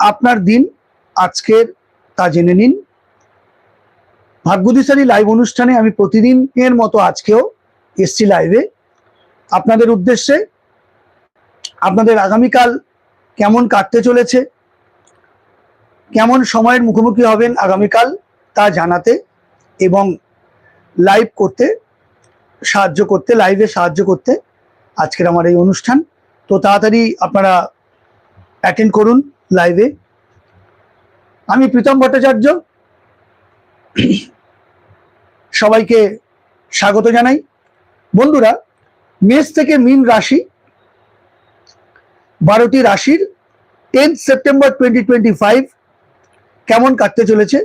আপনার দিন আজকের তা জেনে নিন। ভাগ্যদিশালী লাইভ অনুষ্ঠানে আমি প্রতিদিনের মতো আজকেও এসছি লাইভে আপনাদের উদ্দেশ্যে, আপনাদের আগামীকাল কেমন কাটতে চলেছে, কেমন সময়ের মুখোমুখি হবেন আগামীকাল তা জানাতে এবং লাইভ করতে সাহায্য করতে লাইভে সাহায্য করতে আজকের আমার এই অনুষ্ঠান। তো তাড়াতাড়ি আপনারা অ্যাটেন্ড করুন। লাইভে আমি প্রীতম ভট্টাচার্য। সবাইকে স্বাগত জানাই। বন্ধুরা, মেষ থেকে মিন রাশি, বারোটি রাশির টেন্থ সেপ্টেম্বর টোয়েন্টি ফাইভ কেমন কাটতে চলেছে?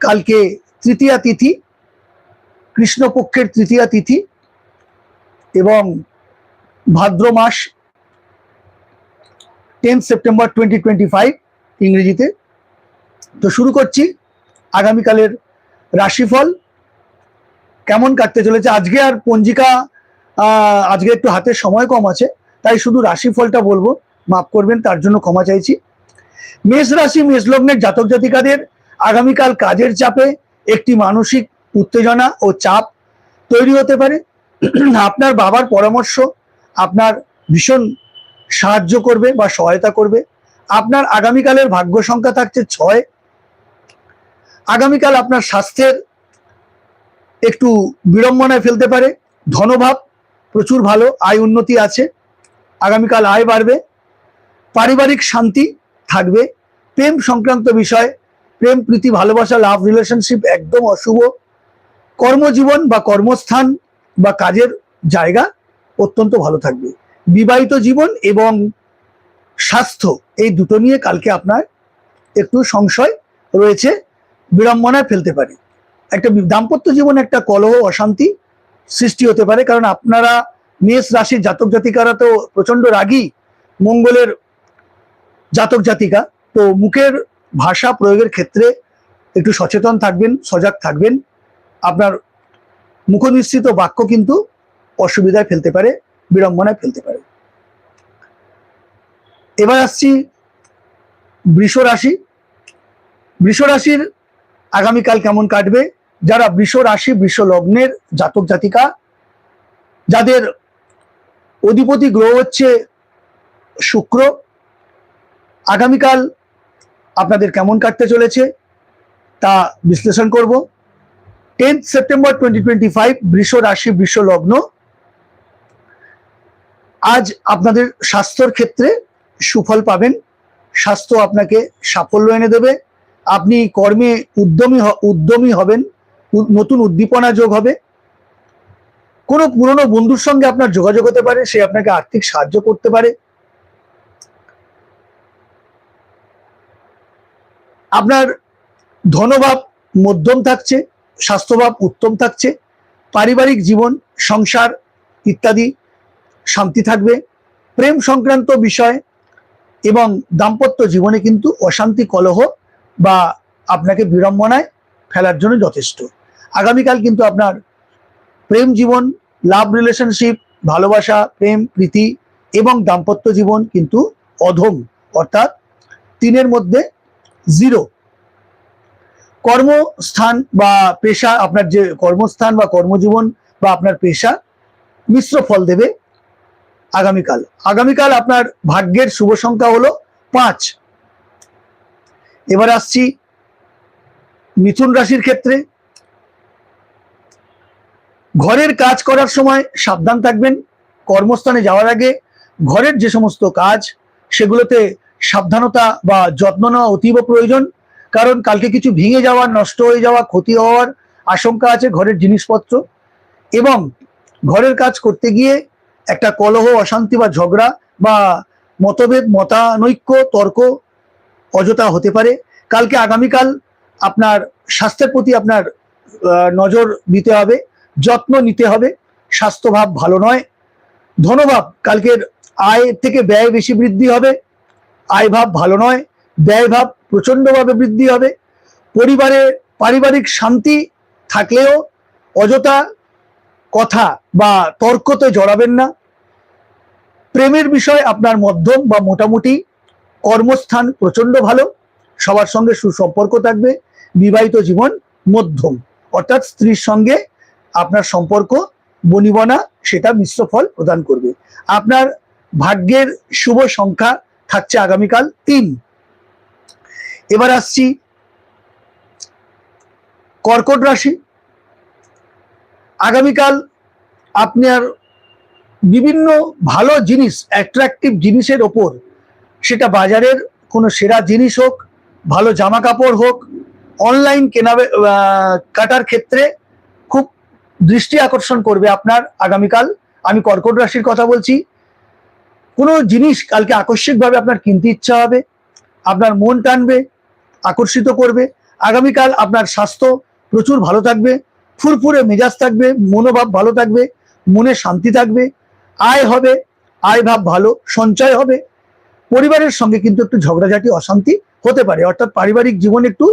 কালকে তৃতীয়া তিথি, কৃষ্ণপক্ষের তৃতীয়া তিথি এবং ভাদ্র মাস tenth September twenty twenty five ইংরেজিতে। তো শুরু করছি আগামীকালের রাশিফল। কেমন কাটতে চলেছে? আজকে আর পঞ্জিকা আজকে একটু হাতে সময় কম আছে, তাই শুধু রাশিফলটা বলব, মাফ করবেন, তার জন্য ক্ষমা চাইছি। মেষ রাশি, মেষ লগ্নের জাতক জাতিকাদের আগামীকাল কাজের চাপে একটি মানসিক উত্তেজনা ও চাপ তৈরি হতে পারে। আপনার বাবার পরামর্শ, আপনার ভীষণ সাহায্য করবে বা সহায়তা করবে। আপনার আগামীকালের ভাগ্য সংখ্যা থাকছে ছয়। আগামীকাল আপনার স্বাস্থ্যের একটু বিড়ম্বনায় ফেলতে পারে। ধনভাব প্রচুর ভালো, আয় উন্নতি আছে। আগামীকাল আয় বাড়বে। পারিবারিক শান্তি থাকবে। প্রেম সংক্রান্ত বিষয়, প্রেম, প্রীতি, ভালোবাসা লাভ রিলেশনশিপ একদম অশুভ। কর্মজীবন বা কর্মস্থান বা কাজের জায়গা অত্যন্ত ভালো থাকবে। বিবাহিত জীবন এবং স্বাস্থ্য, এই দুটো নিয়ে কালকে আপনার একটু সংশয় রয়েছে, বিড়ম্বনায় ফেলতে পারে। একটা দাম্পত্য জীবনে একটা কলহ, অশান্তি সৃষ্টি হতে পারে, কারণ আপনারা মেষ রাশির জাতক জাতিকারা তো প্রচণ্ড রাগী, মঙ্গলের জাতক জাতিকা। তো মুখের ভাষা প্রয়োগের ক্ষেত্রে একটু সচেতন থাকবেন, সজাগ থাকবেন। আপনার মুখনিশ্চিত বাক্য কিন্তু অসুবিধায় ফেলতে পারে। বিড়ম্বনায় ফেলতে পারে। এবার আসছি বৃষ রাশি। বৃষ রাশির আগামীকাল কেমন কাটবে? যারা বৃষ রাশি, বৃষ লগ্নের জাতক জাতিকা, যাদের অধিপতি গ্রহ হচ্ছে শুক্র, আগামীকাল আপনাদের কেমন কাটতে চলেছে তা বিশ্লেষণ করব। Tenth September twenty twenty five বৃষ রাশি, বৃষ লগ্ন আজ আপনাদের স্বাস্থ্যর ক্ষেত্রে সুফল পাবেন। স্বাস্থ্য আপনাকে সাফল্য এনে দেবে। আপনি কর্মে উদ্যমী উদ্যমী হবেন নতুন উদ্দীপনা যোগ হবে। কোনো পুরনো বন্ধুর সঙ্গে আপনার যোগাযোগ হতে পারে, সে আপনাকে আর্থিক সাহায্য করতে পারে। আপনার ধনভাব মধ্যম থাকছে, স্বাস্থ্যভাব উত্তম থাকছে। পারিবারিক জীবন, সংসার ইত্যাদি শান্তি থাকবে, প্রেম সংক্রান্ত বিষয় এবং দাম্পত্য জীবনে কিন্তু অশান্তি, কলহ বা আপনাকে বিড়ম্বনায় ফেলার জন্য যথেষ্ট। আগামীকাল কিন্তু আপনার প্রেম জীবন লাভ রিলেশনশিপ ভালোবাসা, প্রেম, প্রীতি এবং দাম্পত্য জীবন কিন্তু অধম, অর্থাৎ তিনের মধ্যে জিরো কর্মস্থান বা পেশা, আপনার যে কর্মস্থান বা কর্মজীবন বা আপনার পেশা মিশ্র ফল দেবে। আগামীকাল। আগামীকাল আপনার ভাগ্যের শুভ সংখ্যা হলো পাঁচ। এবার আসছি মিথুন রাশির ক্ষেত্রে। ঘরের কাজ করার সময় সাবধান থাকবেন। কর্মস্থানে যাওয়ার আগে ঘরের যে সমস্ত কাজ, সেগুলোতে সাবধানতা বা যত্ন নেওয়া অতীব প্রয়োজন। কারণ কালকে কিছু ভেঙে যাওয়া, নষ্ট হয়ে যাওয়া, ক্ষতি হওয়ার আশঙ্কা আছে ঘরের জিনিসপত্র। এবং ঘরের কাজ করতে গিয়ে একটা কলহ, অশান্তি বা ঝগড়া বা মতভেদ, মতানৈক্য, তর্ক অযথা হতে পারে। কালকে আগামীকাল আপনার স্বাস্থ্যের প্রতি আপনার নজর দিতে হবে, যত্ন নিতে হবে। স্বাস্থ্যভাব ভালো নয়। ধনভাব, কালকের আয় থেকে ব্যয় বেশি বৃদ্ধি হবে। আয় ভাব ভালো নয়। ব্যয় ভাব প্রচণ্ডভাবে বৃদ্ধি হবে। পরিবারে পারিবারিক শান্তি থাকলেও অযথা কথা বা তর্কতে জড়াবেন না। প্রেমের বিষয় আপনার মধ্যম বা মোটামুটি, কর্মস্থান প্রচণ্ড ভালো, সবার সঙ্গে সুসম্পর্ক থাকবে, বিবাহিত জীবন মধ্যম। অর্থাৎ স্ত্রীর সঙ্গে আপনার সম্পর্ক বনিবনা, সেটা মিশ্র ফল প্রদান করবে। আপনার ভাগ্যের শুভ সংখ্যা থাকছে আগামীকাল তিন। এবার আসছি কর্কট রাশি। আগামীকাল আপনার বিভিন্ন ভালো জিনিস অ্যাট্রাকটিভ জিনিসের ওপর, সেটা বাজারের কোনো সেরা জিনিস হোক, ভালো জামা কাপড় হোক অনলাইন কেনা কাটার ক্ষেত্রে খুব দৃষ্টি আকর্ষণ করবে আপনার আগামীকাল। আমি কর্কট রাশির কথা বলছি। কোনো জিনিস কালকে আকস্মিকভাবে আপনার কিনতে ইচ্ছা হবে, আপনার মন টানবে, আকর্ষিত করবে। আগামীকাল আপনার স্বাস্থ্য প্রচুর ভালো থাকবে। ফুরফুরে মেজাজ থাকবে, মনোভাব ভালো থাকবে, মনে শান্তি থাকবে, আয় হবে, আয় ভাব ভালো, সঞ্চয় হবে। পরিবারের সঙ্গে কিন্তু একটু ঝগড়াঝাটি, অশান্তি হতে পারে। অর্থাৎ পারিবারিক জীবন একটু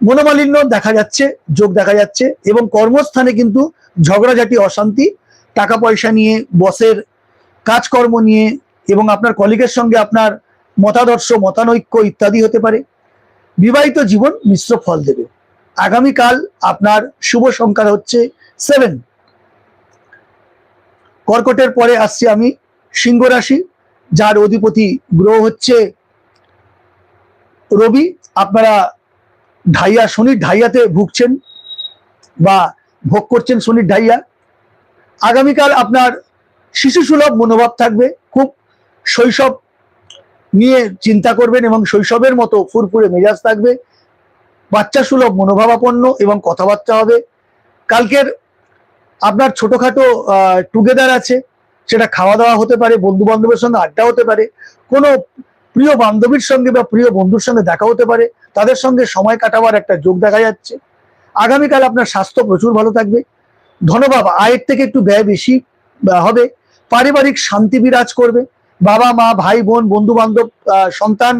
মনোমালিন্য দেখা যাচ্ছে, যোগ দেখা যাচ্ছে এবং কর্মস্থানে কিন্তু ঝগড়াঝাটি, অশান্তি, টাকা পয়সা নিয়ে, বসের কাজকর্ম নিয়ে এবং আপনার কলিগের সঙ্গে আপনার মতাদর্শ, মতানৈক্য ইত্যাদি হতে পারে। বিবাহিত জীবন মিশ্র ফল দেবে। আগামীকাল আপনার শুভ সংখ্যা হচ্ছে সেভেন কর্কটের পরে আসছি আমি সিংহ রাশি, যার অধিপতি গ্রহ হচ্ছে রবি। আপনারা ঢাইয়া শনির ঢাইয়াতে ভুগছেন বা ভোগ করছেন শনির ঢাইয়া। আগামীকাল আপনার শিশু সুলভ মনোভাব থাকবে, খুব শৈশব নিয়ে চিন্তা করবেন এবং শৈশবের মতো ফুরফুরে মেজাজ থাকবে। বাচ্চা সুলভ, মনোভাবাপন্ন এবং কথাবার্তা হবে। কালকের আপনার ছোটখাটো টুগেদার আছে। সেটা খাওয়া দাওয়া হতে পারে বন্ধু বান্ধবের সঙ্গে আড্ডা হতে পারে। কোনো প্রিয় বান্ধবীর সঙ্গে বা প্রিয় বন্ধুর সঙ্গে দেখা হতে পারে। তাদের সঙ্গে সময় কাটাবার একটা যোগ দেখা যাচ্ছে। আগামীকাল আপনার স্বাস্থ্য প্রচুর ভালো থাকবে। ধনভাব আয়ের থেকে একটু ব্যয় বেশি হবে। পারিবারিক শান্তি বিরাজ করবে। বাবা মা ভাই বোন বন্ধু বান্ধব সন্তান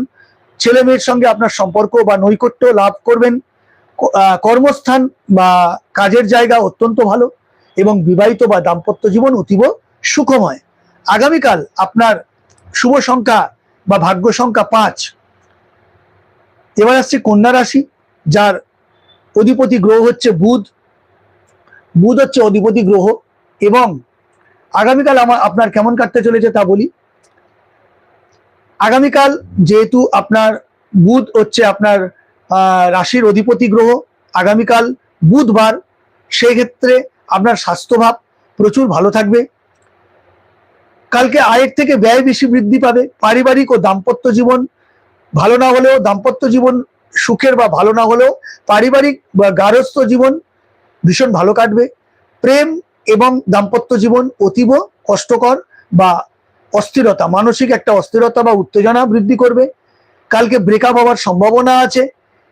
ছেলে মেয়ের সঙ্গে আপনার সম্পর্ক বা নৈকট্য লাভ করবেন। কর্মস্থান বা কাজের জায়গা অত্যন্ত ভালো এবং বিবাহিত বা দাম্পত্য জীবন অতীব সুখময়। আগামীকাল আপনার শুভ সংখ্যা বা ভাগ্য সংখ্যা পাঁচ। এবার আসছে কন্যা রাশি, যার অধিপতি গ্রহ হচ্ছে বুধ। বুধ হচ্ছে অধিপতি গ্রহ এবং আগামীকাল আমার আপনার কেমন কাটতে চলেছে তা বলি। আগামীকাল যেহেতু আপনার বুধ হচ্ছে আপনার রাশির অধিপতি গ্রহ, আগামীকাল বুধবার সেই ক্ষেত্রে আপনার স্বাস্থ্যভাব প্রচুর ভালো থাকবে। কালকে আয়ের থেকে ব্যয় বেশি বৃদ্ধি পাবে। পারিবারিক ও দাম্পত্য জীবন ভালো না হলেও, দাম্পত্য জীবন সুখের বা ভালো না হলেও, পারিবারিক বা গারস্থ জীবন ভীষণ ভালো কাটবে। প্রেম এবং দাম্পত্য জীবন অতীব কষ্টকর বা অস্থিরতা, মানসিক একটা অস্থিরতা বা উত্তেজনা বৃদ্ধি করবে। কালকে ব্রেকআপ হওয়ার সম্ভাবনা আছে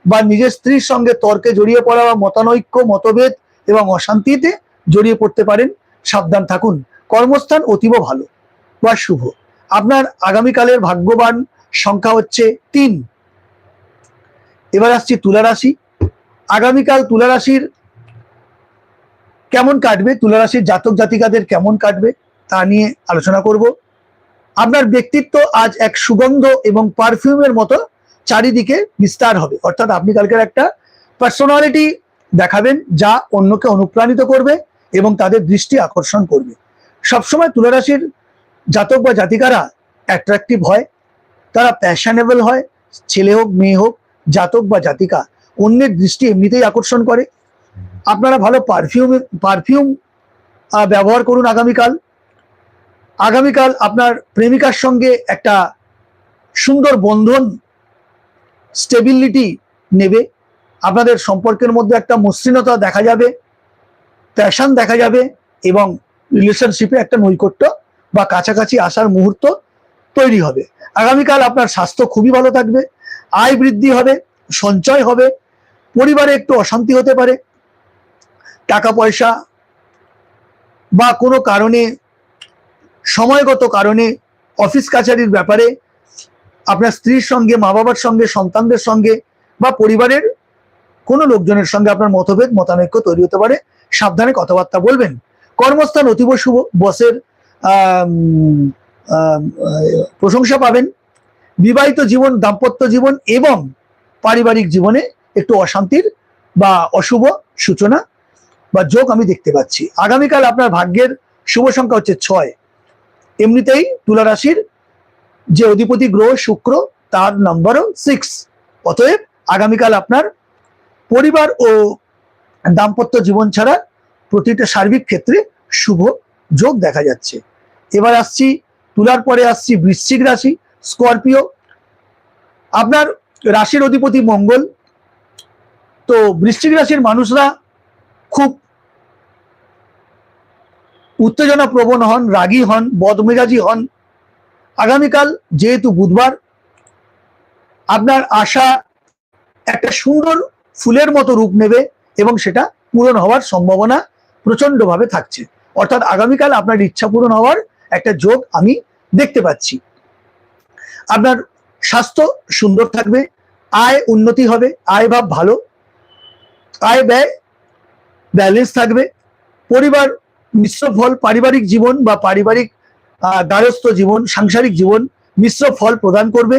বা নিজের স্ত্রীর সঙ্গে তর্কে জড়িয়ে পড়া বা মতানৈক্য, মতভেদ এবং অশান্তিতে জড়িয়ে পড়তে পারেন। সাবধান থাকুন। কর্মস্থান অতীব ভালো বা শুভ। আপনার আগামীকালের ভাগ্যবান সংখ্যা হচ্ছে তিন। এবার আসছি তুলা রাশি। আগামীকাল তুলারাশির কেমন কাটবে? তুলা রাশির জাতক জাতিকাদের কেমন কাটবে? তা নিয়ে আলোচনা করব। আপনার ব্যক্তিত্ব আজ এক সুগন্ধ এবং পারফিউমের মতো চারিদিকে বিস্তার হবে। অর্থাৎ আপনি কালকের একটা পার্সোনালিটি দেখাবেন যা অন্যকে অনুপ্রাণিত করবে এবং তাদের দৃষ্টি আকর্ষণ করবে। সবসময় তুলা রাশির জাতক বা জাতিকারা অ্যাট্রাকটিভ হয়, তারা প্যাশনেবল হয়, ছেলে হোক, মেয়ে হোক, জাতক বা জাতিকা, অন্যের দৃষ্টি এমনিতেই আকর্ষণ করে। আপনারা ভালো পারফিউম পারফিউম ব্যবহার করুন আগামীকাল। আগামীকাল আপনার প্রেমিকার সঙ্গে একটা সুন্দর বন্ধন স্টেবিলিটি নেবে। আপনাদের সম্পর্কের মধ্যে একটা মসৃণতা দেখা যাবে প্যাশন দেখা যাবে এবং রিলেশনশিপে একটা নৈকট্য বা কাছাকাছি আসার মুহূর্ত তৈরি হবে। আগামীকাল আপনার স্বাস্থ্য খুবই ভালো থাকবে, আয় বৃদ্ধি হবে, সঞ্চয় হবে, পরিবারে একটু অশান্তি হতে পারে, টাকা পয়সা বা কোনো কারণে সময়গত কারণে অফিস কাছারির ব্যাপারে আপনার স্ত্রীর সঙ্গে মা বাবার সঙ্গে, সন্তানদের সঙ্গে বা পরিবারের কোনো লোকজনের সঙ্গে আপনার মতভেদ, মতানৈক্য তৈরি হতে পারে। সাবধানে কথাবার্তা বলবেন। কর্মস্থান অতীব শুভ, বসের প্রশংসা পাবেন। বিবাহিত জীবন, দাম্পত্য জীবন এবং পারিবারিক জীবনে একটু অশান্তির বা অশুভ সূচনা বা যোগ আমি দেখতে পাচ্ছি। আগামীকাল আপনার ভাগ্যের শুভ সংখ্যা হচ্ছে ছয়। এমনিতেই তুলা রাশির যে অধিপতি গ্রহ শুক্র, তার নম্বরও সিক্স অতএব আগামীকাল আপনার পরিবার ও দাম্পত্য জীবন ছাড়া প্রতিটা সার্বিক ক্ষেত্রে শুভ যোগ দেখা যাচ্ছে। এবার আসছি, তুলার পরে আসছি বৃশ্চিক রাশি, স্করপিও। আপনার রাশির অধিপতি মঙ্গল। তো বৃশ্চিক রাশির মানুষরা খুব উত্তেজনা প্রবণ হন, রাগী হন, বদমেজাজি হন। আগামীকাল যেহেতু বুধবার, আপনার আশা একটা সুন্দর ফুলের মতো রূপ নেবে এবং সেটা পূরণ হওয়ার সম্ভাবনা প্রচন্ডভাবে থাকছে। অর্থাৎ আগামীকাল আপনার ইচ্ছা পূরণ হওয়ার একটা যোগ আমি দেখতে পাচ্ছি। আপনার স্বাস্থ্য সুন্দর থাকবে, আয় উন্নতি হবে, আয় ভাব ভালো, আয় ব্যয় ব্যালেন্স থাকবে, পরিবার মিশ্র ফল পারিবারিক জীবন বা পারিবারিক দ্বারস্থ জীবন, সাংসারিক জীবন মিশ্র ফল প্রদান করবে।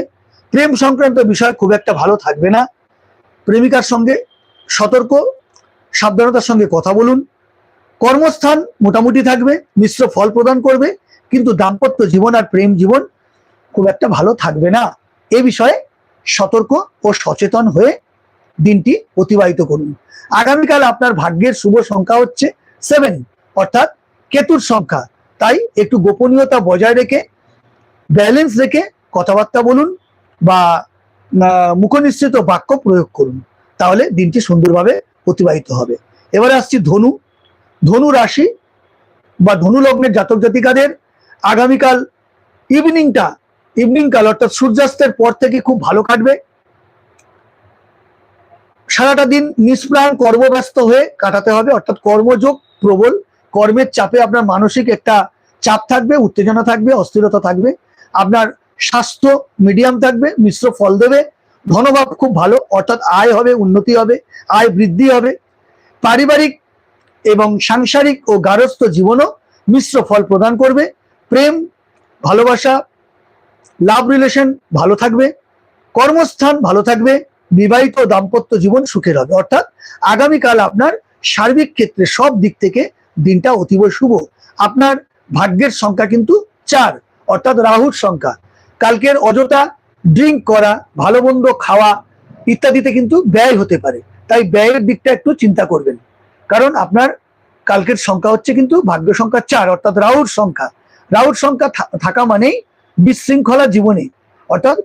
প্রেম সংক্রান্ত বিষয় খুব একটা ভালো থাকবে না। প্রেমিকার সঙ্গে সতর্ক, সাবধানতার সঙ্গে কথা বলুন। কর্মস্থান মোটামুটি থাকবে, মিশ্র ফল প্রদান করবে, কিন্তু দাম্পত্য জীবন আর প্রেম জীবন খুব একটা ভালো থাকবে না। এ বিষয়ে সতর্ক ও সচেতন হয়ে দিনটি অতিবাহিত করুন। আগামীকাল আপনার ভাগ্যের শুভ সংখ্যা হচ্ছে সেভেন অর্থাৎ কেতুর সংখ্যা। তাই একটু গোপনীয়তা বজায় রেখে ব্যালেন্স রেখে কথাবার্তা বলুন বা মুখনিশ্চিত বাক্য প্রয়োগ করুন। তাহলে দিনটি সুন্দরভাবে অতিবাহিত হবে। এবারে আসছি ধনু। ধনু রাশি বা ধনু লগ্নের জাতক জাতিকাদের আগামীকাল ইভিনিংটা, ইভিনিং কাল অর্থাৎ সূর্যাস্তের পর থেকে খুব ভালো কাটবে। সারাটা দিন নিষ্প্রাণ, কর্মব্যস্ত হয়ে কাটাতে হবে, অর্থাৎ কর্মযোগ প্রবল কর্মের চাপে আপনার মানসিক একটা চাপ থাকবে, উত্তেজনা থাকবে, অস্থিরতা থাকবে। আপনার স্বাস্থ্য মিডিয়াম থাকবে, মিশ্র ফল দেবে, ধনভাব খুব ভালো, অর্থাৎ আয় হবে, উন্নতি হবে, আয় বৃদ্ধি হবে। পারিবারিক এবং সাংসারিক ও গারস্থ জীবনও মিশ্র ফল প্রদান করবে। প্রেম, ভালোবাসা লাভ রিলেশন ভালো থাকবে, কর্মস্থান ভালো থাকবে, বিবাহিত দাম্পত্য জীবন সুখের হবে। অর্থাৎ আগামীকাল আপনার সার্বিক ক্ষেত্রে সব দিক থেকে দিনটা অতীব শুভ। আপনার ভাগ্যের সংখ্যা কিন্তু চার, অর্থাৎ রাহুর সংখ্যা। কালকের অযথা ড্রিঙ্ক করা, ভালো মন্দ খাওয়া ইত্যাদিতে কিন্তু ব্যয় হতে পারে। তাই ব্যয়ের দিকটা একটু চিন্তা করবেন। কারণ আপনার কালকের সংখ্যা হচ্ছে কিন্তু ভাগ্য সংখ্যা চার, অর্থাৎ রাহুর সংখ্যা। রাহুর সংখ্যা থাকা মানেই বিশৃঙ্খলা জীবনে, অর্থাৎ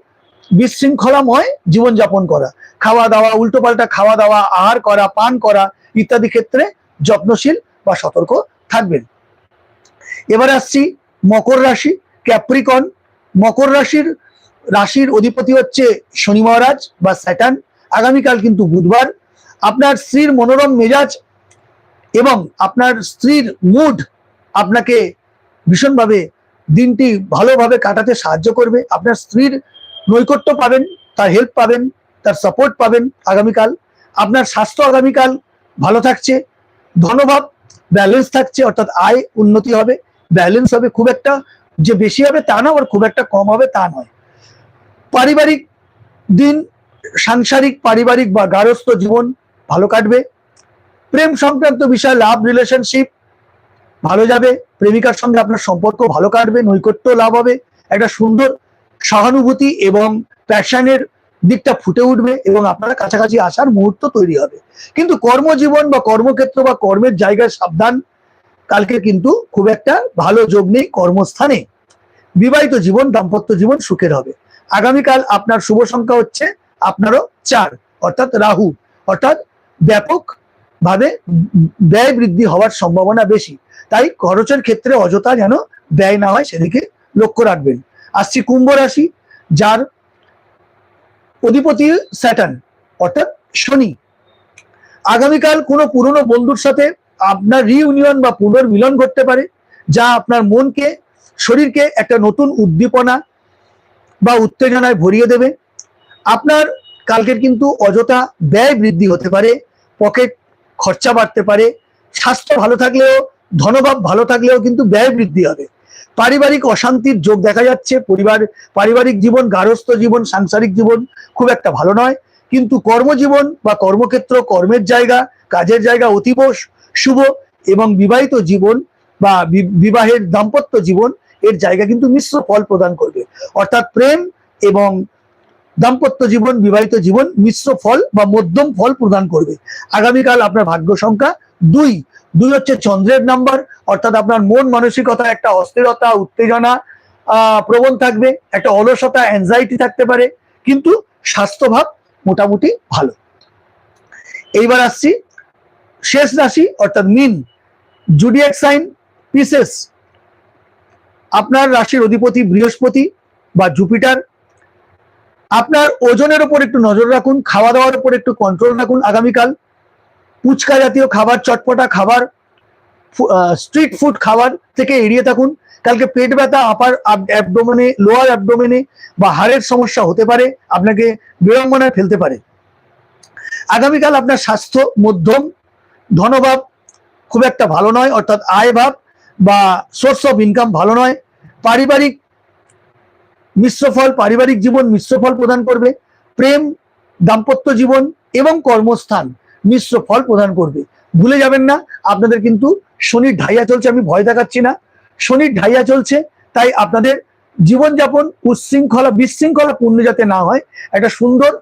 বিশৃঙ্খলাময় জীবনযাপন করা। খাওয়া দাওয়া, উল্টোপাল্টা খাওয়া দাওয়া, আহার করা, পান করা ইত্যাদি ক্ষেত্রে যত্নশীল বা সতর্ক থাকবেন। এবারে আসছি মকর রাশি ক্যাপ্রিকন মকর রাশির রাশির অধিপতি হচ্ছে শনি মহারাজ বা স্যাটান আগামীকাল কিন্তু বুধবার। আপনার স্ত্রীর মনোরম মেজাজ এবং আপনার স্ত্রীর মুড আপনাকে ভীষণভাবে দিনটি ভালোভাবে কাটাতে সাহায্য করবে। আপনার স্ত্রীর নৈকট্য পাবেন, তার হেল্প পাবেন, তার সাপোর্ট পাবেন আগামীকাল। আপনার স্বাস্থ্য আগামীকাল ভালো থাকছে। ধনভাব ব্যালেন্স থাকছে, অর্থাৎ আয় উন্নতি হবে। ব্যালেন্স হবে খুব একটা, যে বেশি হবে তা না, আবার খুব একটা কম হবে তা নয়। পারিবারিক দিন, সাংসারিক, পারিবারিক বা গারস্থ জীবন ভালো কাটবে। প্রেম সংক্রান্ত বিষয় লাভ রিলেশনশিপ ভালো যাবে। প্রেমিকার সঙ্গে আপনার সম্পর্ক ভালো কাটবে, নৈকট্য লাভ হবে। একটা সুন্দর সহানুভূতি এবং প্যাশনের দিকটা ফুটে উঠবে এবং আপনারা কাছাকাছি আসার মুহূর্ত তৈরি হবে। কিন্তু কর্মজীবন বা কর্মক্ষেত্র বা কর্মের জায়গায় সাবধান, কালকে কিন্তু খুব একটা ভালো যোগ নেই কর্মস্থানে। বিবাহিত জীবন, দাম্পত্য জীবন সুখের হবে। আগামীকাল আপনার শুভ সংখ্যা হচ্ছে আপনারও চার, অর্থাৎ রাহু। অর্থাৎ ব্যাপক ভাবে ব্যয় বৃদ্ধি হওয়ার সম্ভাবনা বেশি। তাই খরচের ক্ষেত্রে অযথা যেন ব্যয় না হয় সেদিকে লক্ষ্য রাখবেন। আসছি কুম্ভ রাশি, যার অধিপতি স্যাটার্ন, অর্থাৎ শনি। আগামীকাল কোনো পুরনো বন্ধুর সাথে আপনার রিইউনিয়ন বা পুনর্মিলন ঘটতে পারে, যা আপনার মনকে, শরীরকে একটা নতুন উদ্দীপনা বা উত্তেজনায় ভরিয়ে দেবে। আপনার কালকের কিন্তু অযথা ব্যয় বৃদ্ধি হতে পারে, পকেট খরচা বাড়তে পারে, স্বাস্থ্য ভালো থাকলেও, ধনভাব ভালো থাকলেও কিন্তু ব্যয় বৃদ্ধি হবে। পারিবারিক অশান্তির যোগ দেখা যাচ্ছে, পরিবার, পারিবারিক জীবন গারস্থ জীবন, সাংসারিক জীবন খুব একটা ভালো নয়। কিন্তু কর্মজীবন বা কর্মক্ষেত্র, কর্মের জায়গা, কাজের জায়গা অতীব শুভ এবং বিবাহিত জীবন বা, বিবাহের দাম্পত্য জীবন এর জায়গা কিন্তু মিশ্র ফল প্রদান করবে। অর্থাৎ প্রেম এবং দাম্পত্য জীবন, বিবাহিত জীবন, মিশ্র ফল বা মধ্যম ফল প্রদান করবে। আগামীকাল আপনার ভাগ্য সংখ্যা দুই। দুই হচ্ছে চন্দ্রের নাম্বার, অর্থাৎ আপনার মন মানসিকতা, একটা অস্থিরতা, উত্তেজনা প্রবণ থাকবে, একটা অলসতা অ্যাংজাইটি থাকতে পারে, কিন্তু স্বাস্থ্যভাব মোটামুটি ভালো। এইবার আসছি শেষ রাশি, অর্থাৎ মিন জুডিয়াক সাইন পিসেস আপনার রাশির অধিপতি বৃহস্পতি বা জুপিটার আপনার ওজনের উপর একটু নজর রাখুন খাওয়া দাওয়ার উপর একটু কন্ট্রোল রাখুন আগামীকাল। ফুচকা জাতীয় খাবার, চটপটা খাবার স্ট্রিট ফুড খাবার থেকে এড়িয়ে থাকুন। কালকে পেট ব্যথা আপার অ্যাবডোমেনে লোয়ার অ্যাবডোমেনে বা হাড়ের সমস্যা হতে পারে, আপনাকে বিড়ম্বনায় ফেলতে পারে। আগামীকাল আপনার স্বাস্থ্য মধ্যম, ধনভাব খুব একটা ভালো নয়, অর্থাৎ আয় ভাব বা সোর্স অফ ইনকাম ভালো নয়। পারিবারিক মিশ্র ফল, পারিবারিক জীবন মিশ্র ফল প্রদান করবে, প্রেম, দাম্পত্য জীবন এবং কর্মস্থান মিশ্র ফল প্রদান করবে। ভুলে যাবেন না, আপনাদের কিন্তু শনির ঢাইয়া চলছে, আমি ভয় দেখাচ্ছি না। শনির ঢাইয়া চলছে, তাই আপনাদের জীবনযাপন উচ্ছৃঙ্খলা, বিশৃঙ্খলা পূর্ণ যাতে না হয়, একটা সুন্দর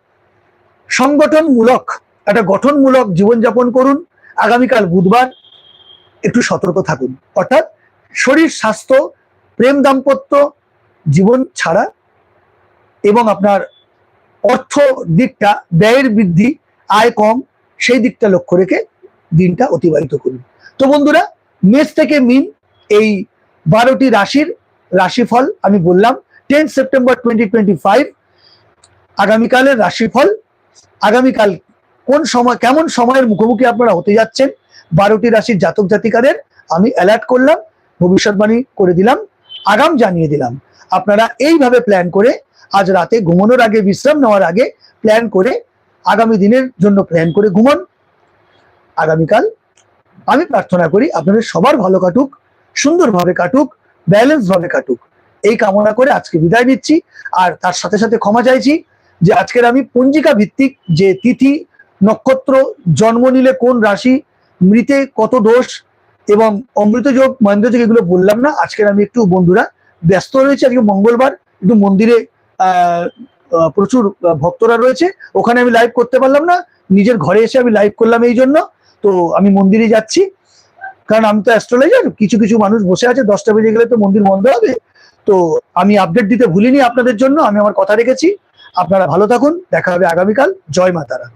সংগঠনমূলক, একটা গঠনমূলক জীবনযাপন করুন। আগামীকাল বুধবার একটু সতর্ক থাকুন। অর্থাৎ শরীর, স্বাস্থ্য, প্রেম, দাম্পত্য জীবন ছাড়া এবং আপনার অর্থ দিকটা ব্যয়ের বৃদ্ধি, আয় কম, সেই দিকটা লক্ষ্য রেখে দিনটা অতিবাহিত করুন। তো বন্ধুরা, মেষ থেকে মিন এই বারোটি রাশির রাশিফল আমি বললাম ten September twenty twenty five আগামীকালের রাশিফল, আগামীকাল কোন সময়, কেমন সময়ের মুখোমুখি আপনারা হতে যাচ্ছেন, বারোটি রাশির জাতক জাতিকাদের আমি অ্যালার্ট করলাম, ভবিষ্যৎবাণী করে দিলাম, আগাম জানিয়ে দিলাম। আপনারা এইভাবে প্ল্যান করে আজ রাতে ঘুমানোর আগে, বিশ্রাম নেওয়ার আগে প্ল্যান করে আগামী দিনের জন্য প্ল্যান করে ঘুমন। আগামীকাল আমি প্রার্থনা করি আপনাদের সবার ভালো কাটুক, সুন্দরভাবে কাটুক ব্যালেন্স ভাবে কাটুক। এই কামনা করে আজকে বিদায় নিচ্ছি। আর তার সাথে সাথে ক্ষমা চাইছি যে আজকের আমি পঞ্জিকা ভিত্তিক যে তিথি, নক্ষত্র, জন্ম নিলে কোন রাশি, মৃতে কত দোষ এবং অমৃত যোগ মহেন্দ্র যোগ এগুলো বললাম না। আজকের আমি একটু বন্ধুরা ব্যস্ত রয়েছে। আজকে মঙ্গলবার একটু মন্দিরে প্রচুর ভক্তরা রয়েছে। ওখানে আমি লাইভ করতে পারলাম না। নিজের ঘরে এসে আমি লাইভ করলাম এই জন্য। তো আমি মন্দিরে যাচ্ছি। কারণ আমি তো অ্যাস্ট্রোলজার কিছু কিছু মানুষ বসে আছে। দশটা বেজে গেলে তো মন্দির বন্ধ হবে। তো আমি আপডেট দিতে ভুলিনি আপনাদের জন্য। আমি আমার কথা রেখেছি। আপনারা ভালো থাকুন। দেখা হবে আগামীকাল। জয় মাতারা